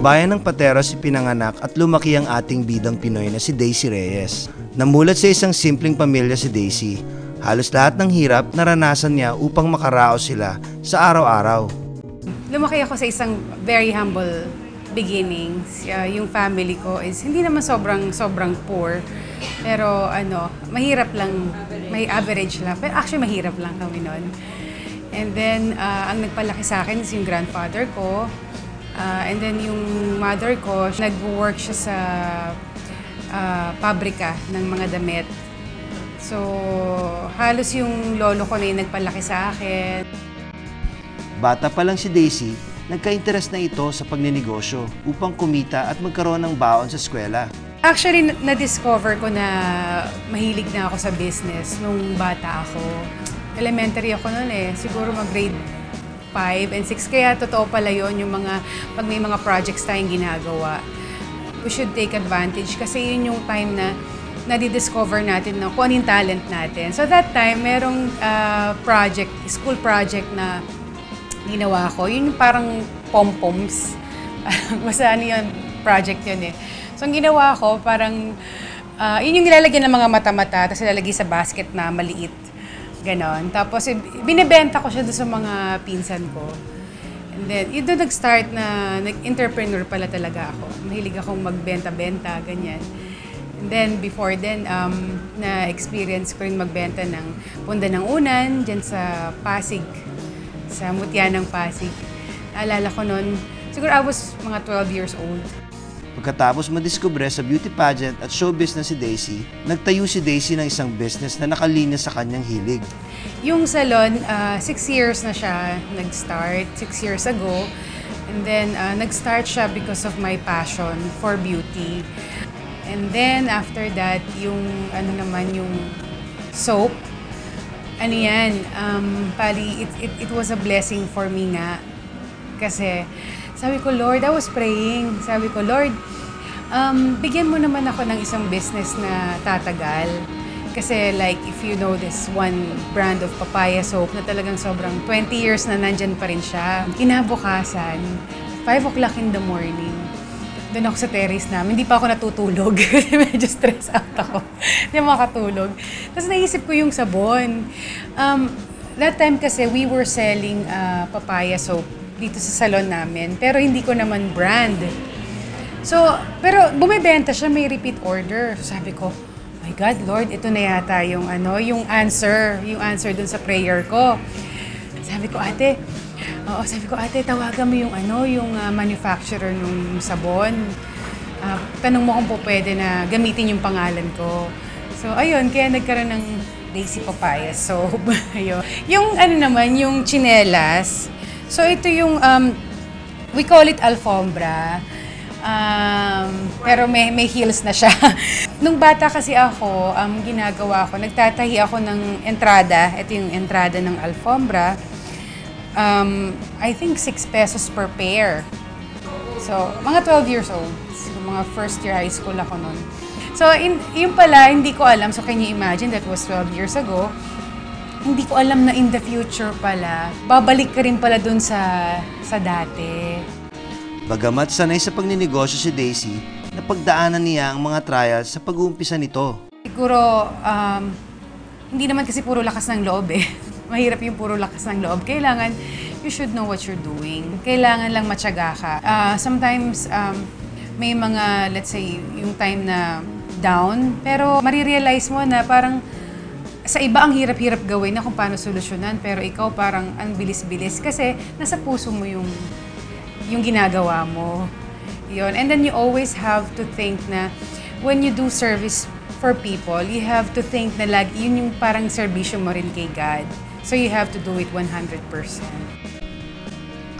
bayan ng Pateros ipinanganak at lumaki ang ating bidang Pinoy na si Daisy Reyes. Namulat sa isang simpleng pamilya si Daisy. Halos lahat ng hirap naranasan niya upang makaraos sila sa araw-araw. Lumaki ako sa isang very humble beginnings. Uh, yung family ko is hindi naman sobrang sobrang poor. Pero ano, mahirap lang, may average lang. Pero actually mahirap lang kami noon. And then, uh, ang nagpalaki sa akin is yung grandfather ko. Uh, and then yung mother ko, nag-work siya sa uh, pabrika ng mga damit. So, halos yung lolo ko na yung nagpalaki sa akin. Bata pa lang si Daisy, nagka-interest na ito sa pagninegosyo upang kumita at magkaroon ng baon sa eskwela. Actually, na-discover ko na mahilig na ako sa business nung bata ako. Elementary ako noon eh. Siguro mag-grade 5 and 6. Kaya totoo pala yon yung mga, pag may mga projects tayong ginagawa, we should take advantage kasi yun yung time na nadi-discover natin na kung ano yung talent natin. So that time, merong uh, project, school project na ginawa ko. Yun yung parang pom-poms. Basta ano yun, project yun eh. So ang ginawa ko, parang, uh, yun yung nilalagyan ng mga mata-mata, tapos nilalagay sa basket na maliit. Ganon. Tapos, binibenta ko siya doon sa mga pinsan ko. And then, yun doon nag-start na, nag-entrepreneur pala talaga ako. Mahilig akong magbenta-benta, ganyan. And then, before then, um, na-experience ko rin magbenta ng punda ng unan, dyan sa Pasig, sa Mutya ng Pasig. Naalala ko noon, siguro I was mga 12 years old. Pagkatapos madiskubre sa beauty pageant at show business si Daisy, nagtayo si Daisy ng isang business na nakalinya sa kanyang hilig. Yung salon, uh, six years na siya nag-start, six years ago. And then, uh, nag-start siya because of my passion for beauty. And then, after that, yung, ano naman, yung soap. Ano yan, um, pali, it, it, it was a blessing for me nga. Kasi, sabi ko, Lord, I was praying. Sabi ko, Lord, um, bigyan mo naman ako ng isang business na tatagal. Kasi like, if you know this one brand of papaya soap na talagang sobrang 20 years na nandyan pa rin siya. Kinabukasan, 5 o'clock in the morning, doon ako sa terrace namin. Hindi pa ako natutulog. Medyo stress out ako. Hindi makatulog. Tapos naisip ko yung sabon. Um, that time kasi we were selling uh, papaya soap dito sa salon namin. Pero hindi ko naman brand. So, pero bumibenta siya, may repeat order. So, sabi ko, my God, Lord, ito na yata yung ano, yung answer, yung answer dun sa prayer ko. Sabi ko, ate, oo, sabi ko, ate, tawagan mo yung ano, yung uh, manufacturer ng sabon. Uh, tanong mo kung po pwede na gamitin yung pangalan ko. So, ayun, kaya nagkaroon ng Daisy Papaya soap. ayun. Yung ano naman, yung chinelas, So ito yung, um, we call it alfombra. Um, pero may, may heels na siya. Nung bata kasi ako, um, ginagawa ko, nagtatahi ako ng entrada. Ito yung entrada ng alfombra. Um, I think 6 pesos per pair. So, mga 12 years old. So, mga first year high school ako noon. So, in, yun pala, hindi ko alam. So, can you imagine, that was 12 years ago hindi ko alam na in the future pala, babalik ka rin pala dun sa, sa dati. Bagamat sanay sa pagninegosyo si Daisy, napagdaanan niya ang mga trials sa pag-uumpisa nito. Siguro, um, hindi naman kasi puro lakas ng loob eh. Mahirap yung puro lakas ng loob. Kailangan, you should know what you're doing. Kailangan lang matyaga ka. Uh, sometimes, um, may mga, let's say, yung time na down, pero marirealize mo na parang sa iba ang hirap-hirap gawin na kung paano solusyonan, pero ikaw parang ang bilis-bilis kasi nasa puso mo yung, yung ginagawa mo. Yun. And then you always have to think na when you do service for people, you have to think na lag, yun yung parang serbisyo mo rin kay God. So you have to do it 100%.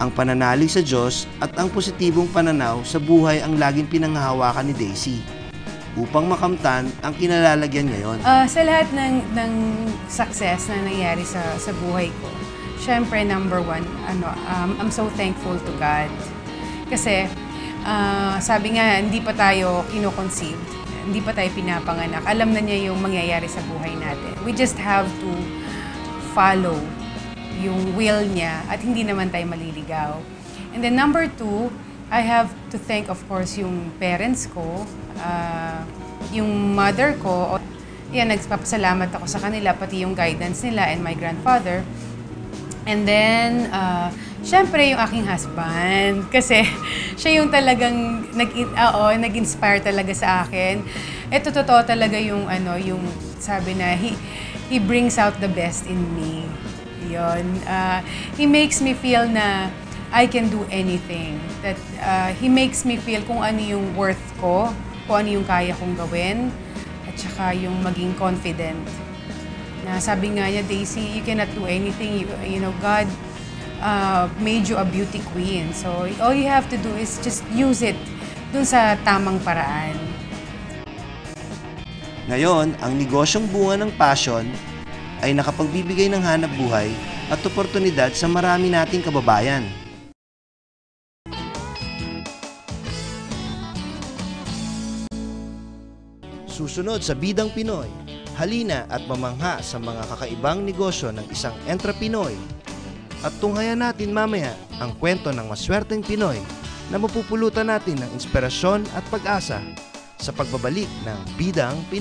Ang pananalig sa Diyos at ang positibong pananaw sa buhay ang laging pinanghahawakan ni Daisy upang makamtan ang kinalalagyan ngayon? Uh, sa lahat ng, ng success na nangyari sa, sa buhay ko, syempre number one, ano, um, I'm so thankful to God. Kasi uh, sabi nga, hindi pa tayo kinoconceive, hindi pa tayo pinapanganak. Alam na niya yung mangyayari sa buhay natin. We just have to follow yung will niya at hindi naman tayo maliligaw. And then number two, I have to thank, of course, yung parents ko, ah, yung mother ko. Yan, nagpapasalamat ako sa kanila, pati yung guidance nila and my grandfather. And then, uh, syempre yung aking husband. Kasi siya yung talagang nag, oo, nag-inspire talaga sa akin. Ito totoo talaga yung ano, yung sabi na he he brings out the best in me. Yun. Uh, he makes me feel na I can do anything. That uh, he makes me feel kung ano yung worth ko, kung ano yung kaya kong gawin, at saka yung maging confident na sabi nga niya, Daisy, you cannot do anything. You, you know, God uh, made you a beauty queen. So, all you have to do is just use it dun sa tamang paraan. Ngayon, ang negosyong bunga ng passion ay nakapagbibigay ng hanap buhay at oportunidad sa marami nating kababayan. Susunod sa Bidang Pinoy, halina at mamangha sa mga kakaibang negosyo ng isang entrepinoy. At tunghayan natin mamaya ang kwento ng maswerteng Pinoy na mapupulutan natin ng inspirasyon at pag-asa sa pagbabalik ng Bidang Pinoy.